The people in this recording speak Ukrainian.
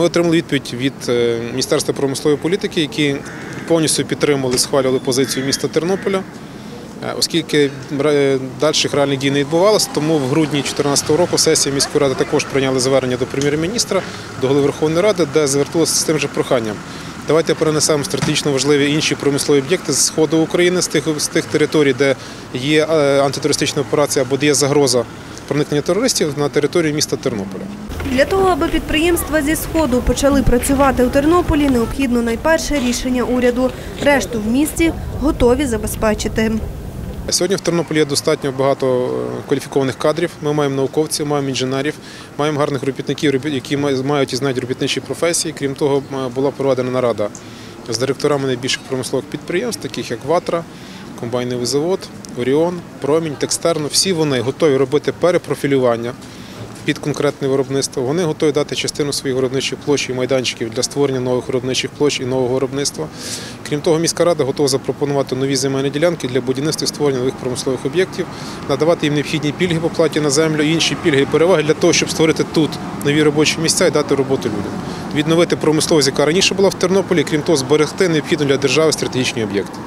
Ми отримали відповідь від е, Міністерства промислової політики, які повністю підтримали, схвалювали позицію міста Тернополя. Е, Оскільки ре- дальших реальних дій не відбувалося, тому в грудні 2014 року сесія міської ради також прийняла звернення до прем'єр-міністра, до голови Верховної Ради, де звернулося з тим же проханням. Давайте перенесемо стратегічно важливі інші промислові об'єкти з сходу України, з тих, з тих територій, де є е, антитерористична операція або де є загроза проникнення терористів на територію міста Тернополя. Для того, аби підприємства зі Сходу почали працювати у Тернополі, необхідно найперше рішення уряду. Решту в місті готові забезпечити. Сьогодні в Тернополі є достатньо багато е, кваліфікованих кадрів. Ми маємо науковців, маємо інженерів, маємо гарних робітників, які мають і знають робітничі професії. Крім того, була проведена нарада з директорами найбільших промислових підприємств, таких як Ватра, комбайновий завод, Оріон, Промінь, Текстерно. Всі вони готові робити перепрофілювання під конкретне виробництво. Вони готові дати частину своїх виробничих площ і майданчиків для створення нових виробничих площ і нового виробництва. Крім того, міська рада готова запропонувати нові земельні ділянки для будівництва і створення нових промислових об'єктів, надавати їм необхідні пільги по платі на землю, інші пільги і переваги для того, щоб створити тут нові робочі місця і дати роботу людям. Відновити промисловість, яка раніше була в Тернополі, крім того, зберегти необхідні для держави стратегічні об'єкти.